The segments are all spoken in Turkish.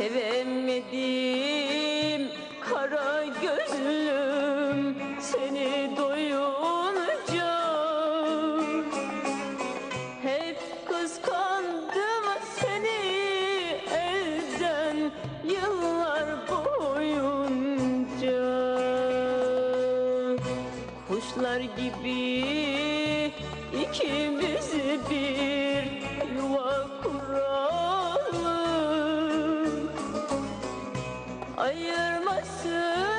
sevemedim kara gözlüm seni doyunca hep kıskandım seni elden yıllar boyunca. Kuşlar gibi ikimiz bir ayırmasın.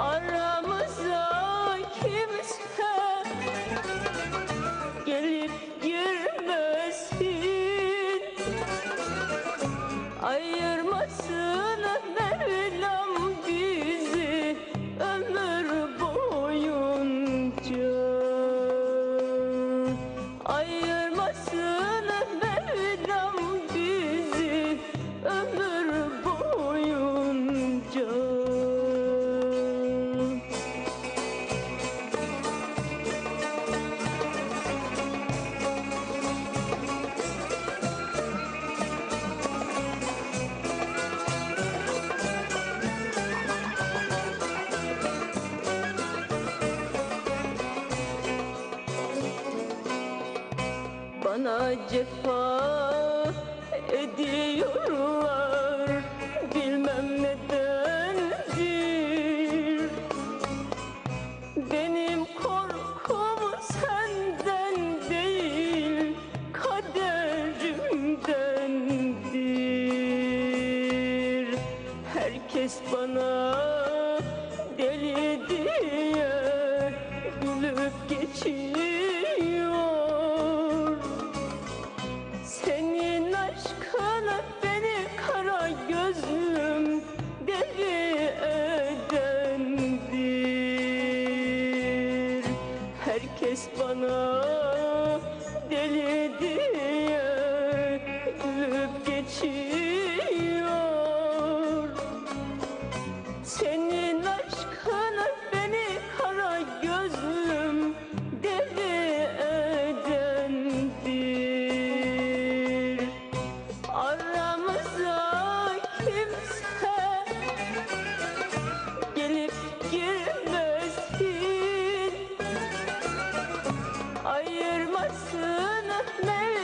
aramıza kim bana cefa ediyorlar. Herkes bana deli diye gülüp geçiyor. ayırmasın Mevlam